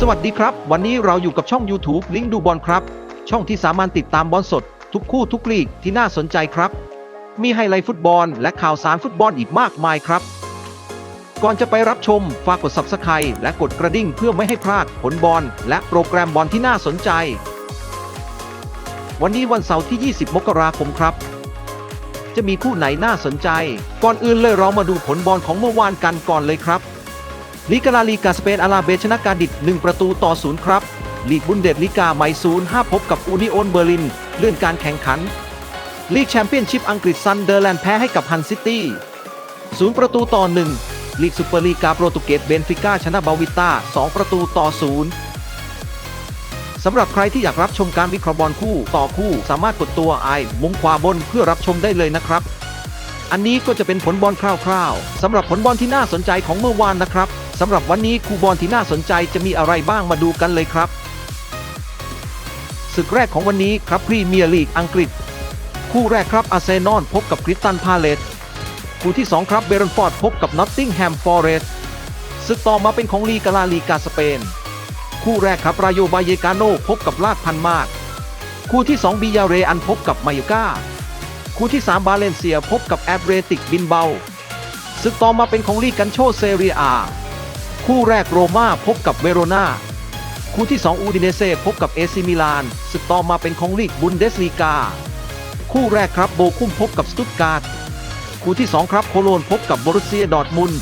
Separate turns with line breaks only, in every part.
สวัสดีครับ วันนี้เราอยู่กับช่อง YouTube ลิงดูบอลครับ ช่องที่สามารถติดตามบอลสด ทุกคู่ทุกลีกที่น่าสนใจครับ มีไฮไลท์ฟุตบอลและข่าวสารฟุตบอลอีกมากมายครับ ก่อนจะไปรับชมฝากกด Subscribe และกดกระดิ่งเพื่อไม่ให้พลาดผลบอลและโปรแกรมบอลที่น่าสนใจ วันนี้วันเสาร์ที่ 20 มกราคมครับ จะมีคู่ไหนน่าสนใจ ก่อนอื่นเลยเรามาดูผลบอลของเมื่อวานกันก่อนเลยครับ ลีกาลาลีกาสเปนอาราเบชนะการดิด1ประตูต่อศูนย์ครับ ลีกบุนเดสลีกาไมซูน5พบกับอูนิโอนเบอร์ลิน เลื่อนการแข่งขัน ลีกแชมเปี้ยนชิพอังกฤษซันเดอร์แลนด์แพ้ให้กับฮันซิตี้0ประตูต่อ1ลีกซูเปอร์ลีกาโปรตุเกสเบนฟิก้าชนะบาวิต้า2ประตูต่อ0สำหรับใครที่อยากรับชมการวิเคราะห์บอลคู่ต่อคู่สามารถกดตัวไอมุมขวาบนเพื่อรับชมได้เลยนะครับ อันนี้ก็จะเป็นผลบอลคร่าวๆสำหรับผลบอลที่น่าสนใจของเมื่อวานนะครับ สำหรับวันนี้คู่บอลที่น่าสนใจจะมีอะไรบ้างมาดูกันเลยครับศึกแรกของวันนี้ครับพรีเมียร์ลีกอังกฤษ คู่แรกครับอาร์เซนอลพบกับคริสตันพาเลตคู่ที่ 2 ครับเบรนฟอร์ดพบกับนอตติงแฮมฟอเรสต์ศึกต่อมาเป็นของลีกาลาลีกาสเปน คู่แรกครับรายโยบายเยกาโนพบกับลาดพันมาดคู่ที่ 2บียาเรอันพบกับมาโยกาคู่ที่ 3 บาเลนเซียพบกับแอตเลติกบินเบาศึกต่อมาเป็นของลีกกันโชเซเรียอา คู่แรกโรม่าพบกับเวโรนาคู่ที่ 2 อูดิเนเซ่พบกับเอซิมิลานศึกต่อมาเป็นของลีกบุนเดสลีกา คู่แรกครับโบคุ้มพบกับสตุตการ์ดคู่ที่ 2 ครับโคโลนพบกับบรุสเซียดอร์ทมุน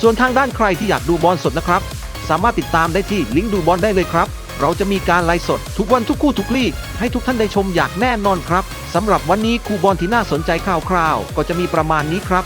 ส่วนทางด้านใครที่อยากดูบอลสดนะครับ สามารถติดตามได้ที่ลิงก์ดูบอลได้เลยครับ เราจะมีการไลฟ์สดทุกวันทุกคู่ทุกลีกให้ทุกท่านได้ชมอย่างแน่นอนครับสำหรับวันนี้คู่บอลที่น่าสนใจคร่าวๆก็จะมีประมาณนี้ครับ